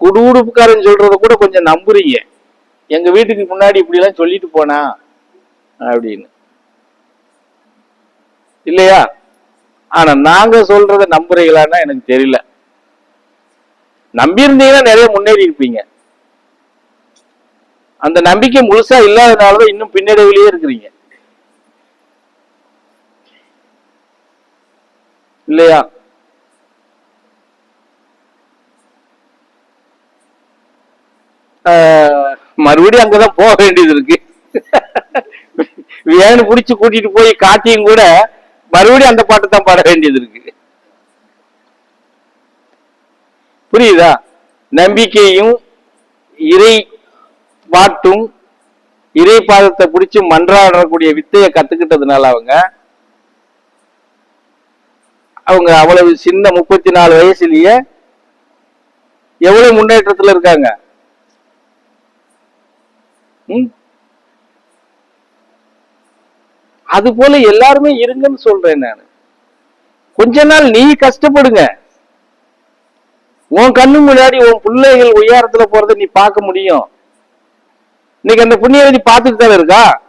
குடுகுடுப்புக்காரன் சொல்றத கூட கொஞ்சம் நம்புறீங்க. எங்க வீட்டுக்கு முன்னாடி இப்படி எல்லாம் சொல்லிட்டு போனா அப்படின்னு. இல்லையா? ஆனா நாங்க சொல்றத நம்புறீங்களான்னா எனக்கு தெரியல. நம்பி இருந்தீங்கன்னா நிறைய முன்னேறி இருப்பீங்க. அந்த நம்பிக்கை முழுசா இல்லாதனாலதான் இன்னும் பின்னடைவிலேயே இருக்கிறீங்க. இல்லையா? மறுபடியும் அங்கதான் போக வேண்டியது இருக்கு. வேணு புடிச்சு கூட்டிட்டு போய் காட்டியும் கூட மறுபடியும் அந்த பாட்டு தான் பாட வேண்டியது இருக்கு. புரியுதா? நம்பிக்கையும் இறை பாட்டும் இறை பாதத்தை பிடிச்சி மன்றாடக்கூடிய வித்தையை கத்துக்கிட்டதுனால அவங்க அவங்க அவ்வளவு சின்ன முப்பத்தி நாலு வயசுலயே எவ்வளவு முன்னேற்றத்துல இருக்காங்க? அது போல எல்லாருமே இருங்கன்னு சொல்றேன் நான். கொஞ்ச நாள் நீ கஷ்டப்படுங்க. உன் கண்ணு முன்னாடி உன் பிள்ளைகள் உயரத்துல போறதை நீ பார்க்க முடியும். இன்னைக்கு அந்த புண்ணியவதி பார்த்துட்டு தானே இருக்கா?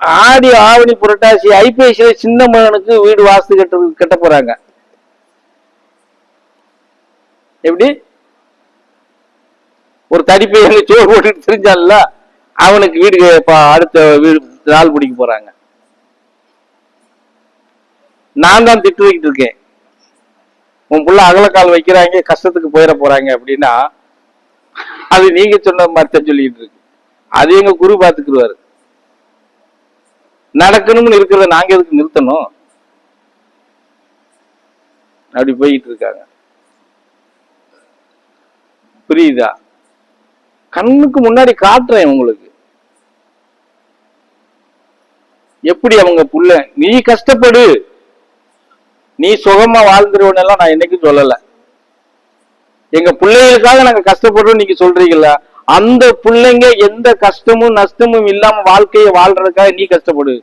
ஆடி ஆவணி புரட்டாசி ஐபிஎஸ்ல சின்ன மகனுக்கு வீடு வாஸ்து கட்ட கட்ட போறாங்க. எப்படி? ஒரு தடிப்பை எங்க சோறு போட்டுட்டு தெரிஞ்சால அவனுக்கு வீடு அடுத்த வீடு நாள் பிடிக்க போறாங்க. நான் தான் திட்டு வைக்கிட்டு இருக்கேன். உன் புள்ள அகலக்கால் வைக்கிறாங்க கஷ்டத்துக்கு போயிட போறாங்க அப்படின்னா அது நீங்க சொன்ன மாதிரி தான் சொல்லிட்டு இருக்கு. அது எங்க குரு பார்த்துக்கிடுவாரு நடக்கணும்னு இருக்கிறத நாங்க எதுக்கு நிறுத்தணும்? அப்படி போயிட்டு இருக்காங்க. புரியுதா? கண்ணுக்கு முன்னாடி காட்டுறேன் உங்களுக்கு. எப்படி அவங்க புள்ள? நீ கஷ்டப்படு. நீ சுகமா வாழ்ந்துருவன் எல்லாம் நான் என்னைக்கும் சொல்லல. எங்க பிள்ளைகளுக்காக நாங்க கஷ்டப்படுறோம் நீங்க சொல்றீங்களா அந்த பிள்ளைங்க எந்த கஷ்டமும் நஷ்டமும் இல்லாம வாழ்க்கையை வாழ்றதுக்காக நீ கஷ்டப்படு.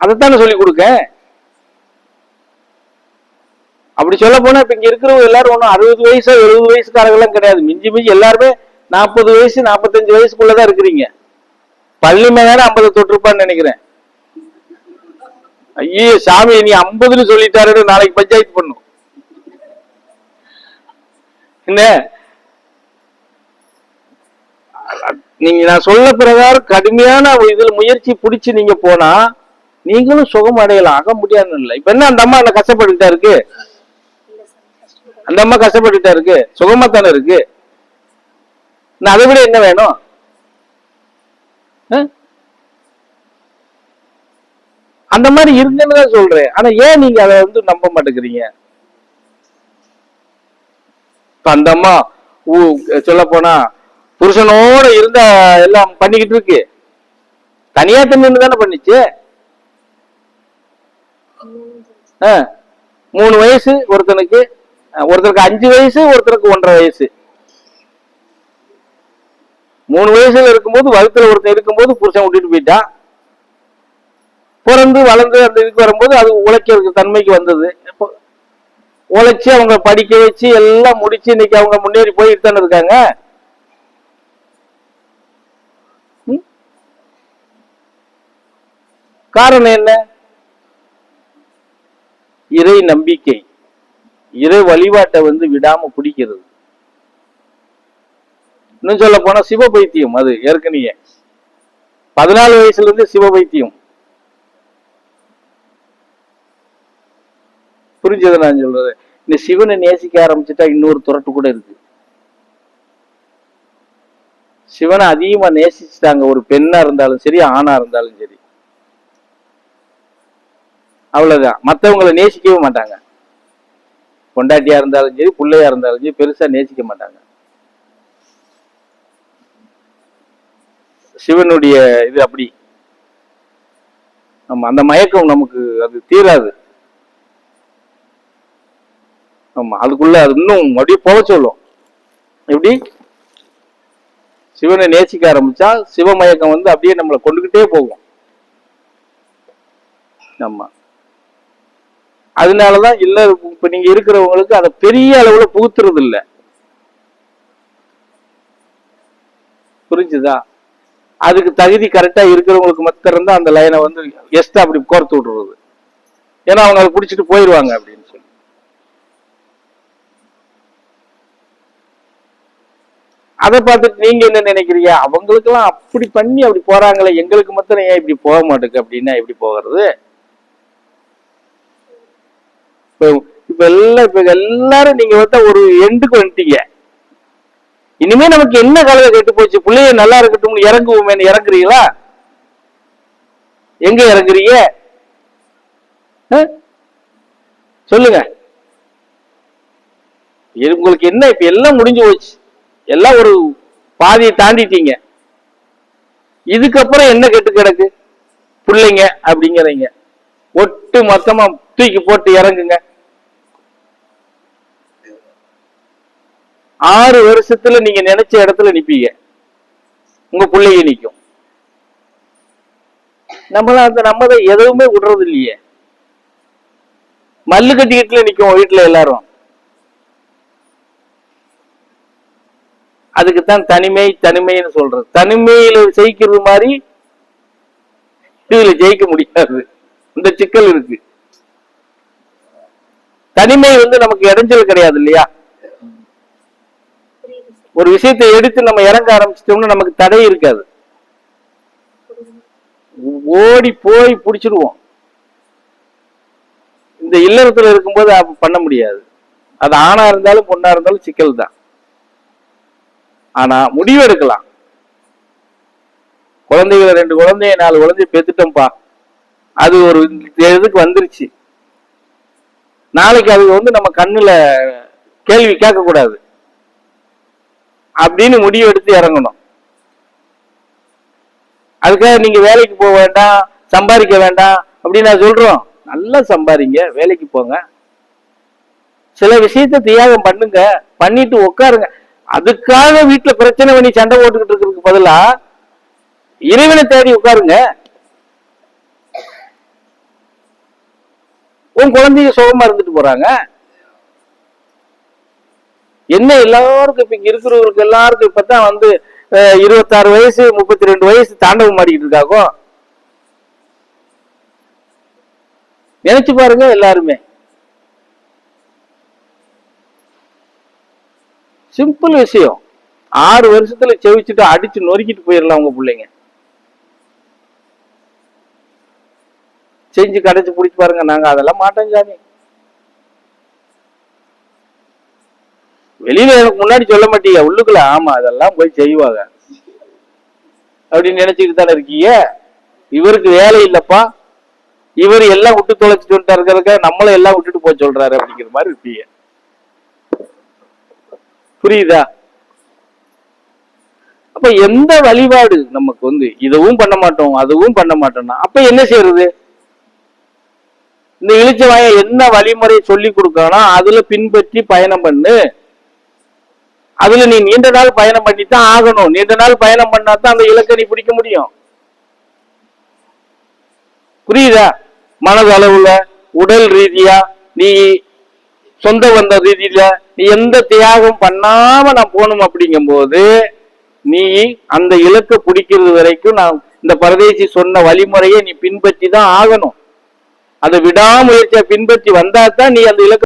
அதைத்தானே சொல்லி கொடுக்க? அப்படி சொல்ல போனா இப்ப இங்க இருக்கிறவங்க எல்லாரும் ஒண்ணும் அறுபது வயசு எழுபது வயசுக்காரங்க எல்லாம் கிடையாது. மிஞ்சி மிஞ்சி எல்லாருமே நாற்பது வயசு நாற்பத்தஞ்சு வயசுக்குள்ளதான் இருக்கிறீங்க. பள்ளி மேலே ஐம்பது தொட்டிருப்பான்னு நினைக்கிறேன். ஐயோ சாமி நீ ஐம்பதுன்னு சொல்லிட்டாரு நாளைக்கு பஞ்சாயத்து பண்ணும். என்ன? நீங்க நான் சொல்ல பிரகாரம் கடுமையான இதுல முயற்சி பிடிச்சு நீங்க போனா நீங்களும் சுகம் அடையலாம். ஆக முடியாதுன்னு இல்லை. இப்ப என்ன அந்த அம்மா என்ன கஷ்டப்பட்டுட்டா இருக்கு? அந்த அம்மா கஷ்டப்பட்டுட்டா இருக்கு சுகமா தானே இருக்கு? நான் அதை விட என்ன வேணும்? அந்த மாதிரி இருக்குன்னு தான் சொல்றேன். ஆனா ஏன் நீங்க அதை வந்து நம்ப மாட்டேங்கிறீங்க? இப்ப அந்த அம்மா சொல்ல போனா புருஷனோட இருந்த எல்லாம் பண்ணிக்கிட்டு இருக்கு. தனியா தண்ணி தானே பண்ணிச்சு? மூணு வயசு ஒருத்தனுக்கு ஒருத்தருக்கு அஞ்சு வயசு ஒருத்தருக்கு ஒன்றரை வயசு. மூணு வயசுல இருக்கும்போது வகுத்துல ஒருத்தன் இருக்கும்போது புருஷன் விட்டுட்டு போயிட்டான். பிறந்து வளர்ந்து அந்த இதுக்கு வரும்போது அது உழைக்கிறதுக்கு தன்மைக்கு வந்தது. இப்போ உழைச்சி அவங்க படிக்க வச்சு எல்லாம் முடிச்சு இன்னைக்கு அவங்க முன்னேறி போயிட்டு தானே இருக்காங்க. ம்? காரணம் என்ன? இறை நம்பிக்கை. இறை வழிபாட்டை வந்து விடாம பிடிக்கிறது. இன்னும் சொல்ல போனா சிவ பைத்தியம் அது ஏற்கனவே. பதினாலு வயசுல இருந்து சிவபைத்தியம். புரிஞ்சது நான் சொல்றது. இந்த சிவனை நேசிக்க ஆரம்பிச்சுட்டா இன்னொரு துரட்டு கூட இருக்கு. சிவனை அதிகமா நேசிச்சுட்டாங்க ஒரு பெண்ணா இருந்தாலும் சரி ஆணா இருந்தாலும் சரி. அவ்வளவுதான். மற்றவங்களை நேசிக்கவே மாட்டாங்க. பொண்டாட்டியா இருந்தாலும் சரி பிள்ளையா இருந்தாலும் சரி பெருசா நேசிக்க மாட்டாங்க. சிவனுடைய இது அப்படி. ஆமா அந்த மயக்கம் நமக்கு அது தீராது. ஆமா அதுக்குள்ள அது இன்னும் அப்படியே போக சொல்லும். எப்படி? சிவனை நேசிக்க ஆரம்பிச்சா சிவமயக்கம் வந்து அப்படியே நம்மளை கொண்டுகிட்டே போகும். ஆமா. அதனாலதான் இல்ல இப்ப நீங்க இருக்கிறவங்களுக்கு அதை பெரிய அளவுல புகுத்துறது இல்லை புரிஞ்சுதா? அதுக்கு தகுதி கரெக்டா இருக்கிறவங்களுக்கு மாத்திரம் அந்த லைனை வந்து எஸ்ட் அப்படி கோர்த்து விடுறது. ஏன்னா அவங்க அதை பிடிச்சிட்டு போயிடுவாங்க அப்படின்னு சொல்லி. அதை பார்த்துட்டு நீங்க என்ன நினைக்கிறீங்க? அவங்களுக்கெல்லாம் அப்படி பண்ணி அப்படி போறாங்களே எங்களுக்கு மத்திரம் ஏன் இப்படி போக மாட்டேங்க அப்படின்னா எப்படி போகிறது? இப்ப இப்ப எல்லாம் இப்ப எல்லாரும் நீங்க வந்து ஒரு எண்டுக்கு வந்துட்டீங்க. இனிமே நமக்கு என்ன கலவை கெட்டு போச்சு? பிள்ளைய நல்லா இருக்கட்டும் இறங்குவோமே இறங்குறீங்களா எங்க இறங்குறீங்க சொல்லுங்க. உங்களுக்கு என்ன? இப்ப எல்லாம் முடிஞ்சு போச்சு. எல்லாம் ஒரு பாதியை தாண்டிட்டீங்க. இதுக்கப்புறம் என்ன கெட்டு கிடக்கு? பிள்ளைங்க அப்படிங்கிறீங்க. ஒட்டு மொத்தமா தூக்கி போட்டு இறங்குங்க. ஆறு வருஷத்துல நீங்க நினைச்ச இடத்துல நிப்பீங்க. உங்க பிள்ளைங்க நிக்கும். நம்மள அந்த நம்ம தான் எதுவுமே விடுறது இல்லையே. மல்லு கட்டிக்கிட்டுல நிற்கும் வீட்டுல எல்லாரும். அதுக்குத்தான் தனிமை தனிமைன்னு சொல்றது. தனிமையில ஜெயிக்கிறது மாதிரி இதுல ஜெயிக்க முடியாது. இந்த சிக்கல் இருக்கு. தனிமை வந்து நமக்கு இடைஞ்சல் கிடையாது இல்லையா? ஒரு விஷயத்தை எடுத்து நம்ம இறங்க ஆரம்பிச்சிட்டோம்னா நமக்கு தடை இருக்காது. ஓடி போய் பிடிச்சிருவோம். இந்த இல்லறத்துல இருக்கும்போது அப்ப பண்ண முடியாது. அது ஆணா இருந்தாலும் பொண்ணா இருந்தாலும் சிக்கல் தான் ஆனா முடிவு எடுக்கலாம் குழந்தைகளை ரெண்டு குழந்தைய நாலு குழந்தைய பெத்துட்டோம்ப்பா. அது ஒரு இதுக்கு வந்துருச்சு. நாளைக்கு அது வந்து நம்ம கண்ணில் கேள்வி கேட்கக்கூடாது. அப்படின்னு முடிவு எடுத்து இறங்கணும். அதுக்காக நீங்க வேலைக்கு போக வேண்டாம் சம்பாதிக்க வேண்டாம் அப்படின்னு நான் சொல்றோம். நல்லா சம்பாதிங்க வேலைக்கு போங்க. சில விஷயத்த தியாகம் பண்ணுங்க பண்ணிட்டு உட்காருங்க அதுக்காக வீட்டுல பிரச்சனை பண்ணி சண்டை போட்டுக்கிட்டு இருக்கிறதுக்கு பதிலா இறைவனை தேடி உட்காருங்க உன் குழந்தைங்க சுகமா இருந்துட்டு போறாங்க. என்ன எல்லாருக்கும் இப்ப இங்க இருக்கிறவங்களுக்கு எல்லாருக்கும் இப்பதான் வந்து இருபத்தாறு வயசு முப்பத்தி ரெண்டு வயசு தாண்டவம் மாடிக்கிட்டு இருக்காக்கோ நினைச்சு பாருங்க எல்லாருமே. சிம்பிள் விஷயம். ஆறு வருஷத்துல செவிச்சுட்டு அடிச்சு நொறுக்கிட்டு போயிடலாம் உங்க பிள்ளைங்க. செஞ்சு கடைச்சி பிடிச்சி பாருங்க நாங்கள் அதெல்லாம் மாட்டோம் சாமி. வெளியில எனக்கு முன்னாடி சொல்ல மாட்டீங்க உள்ளுக்குள்ள ஆமா அதெல்லாம் போய் செய்வாங்க. அப்படின்னு நினைச்சுக்கிட்டு தானே இருக்கீங்க? இவருக்கு வேலை இல்லப்பா. இவர் எல்லாம் விட்டு தொலைச்சிட்டு வந்துட்டா நம்மளை நம்மளும் எல்லாம் விட்டுட்டு போக சொல்றாரு அப்படிங்கிற மாதிரி இருப்பீங்க புரியுதா? அப்ப எந்த வழிபாடு நமக்கு வந்து இதுவும் பண்ண மாட்டோம் அதுவும் பண்ண மாட்டோம்னா அப்ப என்ன செய்யறது? இந்த இளிச்சவாய என்ன வழிமுறை சொல்லி கொடுக்கணும் அதுல பின்பற்றி பயணம் பண்ணு. அதுல நீ நீண்ட நாள் பயணம் பண்ணித்தான் ஆகணும். நீண்ட நாள் பயணம் பண்ணா தான் அந்த இலக்கை நீ பிடிக்க முடியும். புரியுதா? மனதளவுல உடல் ரீதியா நீ சொந்த வந்த ரீதியில நீ எந்த தியாகம் பண்ணாம நான் போகணும் அப்படிங்கும்போது நீ அந்த இலக்கை பிடிக்கிறது வரைக்கும் நான் இந்த பரதேசி சொன்ன வழிமுறையை நீ பின்பற்றி தான் ஆகணும். அதை விடாமுயற்சியை பின்பற்றி வந்தா தான் நீ அந்த இலக்கு